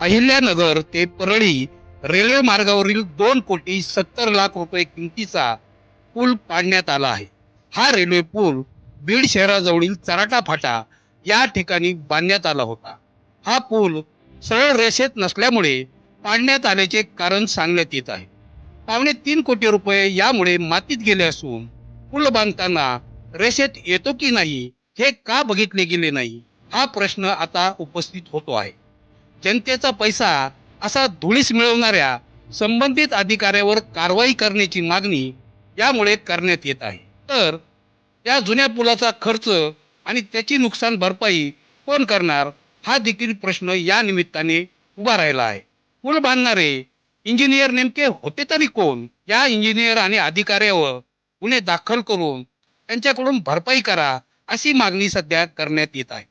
अहिल्यानगर ते परळी रेल्वे मार्गावरील दोन कोटी सत्तर लाख रुपये किमतीचा पूल पाडण्यात आला आहे. हा रेल्वे पूल बीड शहराजवळील चराटा फाटा या ठिकाणी बांधण्यात आला होता. हा पूल सरळ रेषेत नसल्यामुळे पाडण्यात आल्याचे कारण सांगण्यात येत आहे. पावणे तीन कोटी रुपये यामुळे मातीत गेले असून पूल बांधताना रेषेत येतो की नाही हे का बघितले गेले नाही हा प्रश्न आता उपस्थित होतो आहे. जनतेचा पैसा असा धुळीस मिळवणाऱ्या संबंधित अधिकाऱ्यावर कारवाई करण्याची मागणी यामुळे करण्यात येत आहे. तर या जुन्या पुलाचा खर्च आणि त्याची नुकसान भरपाई कोण करणार हा देखील प्रश्न या निमित्ताने उभा राहिला आहे. पूल बांधणारे इंजिनियर नेमके होते तरी कोण? या इंजिनियर आणि अधिकाऱ्यावर गुन्हे दाखल करून त्यांच्याकडून भरपाई करा अशी मागणी सध्या करण्यात येत आहे.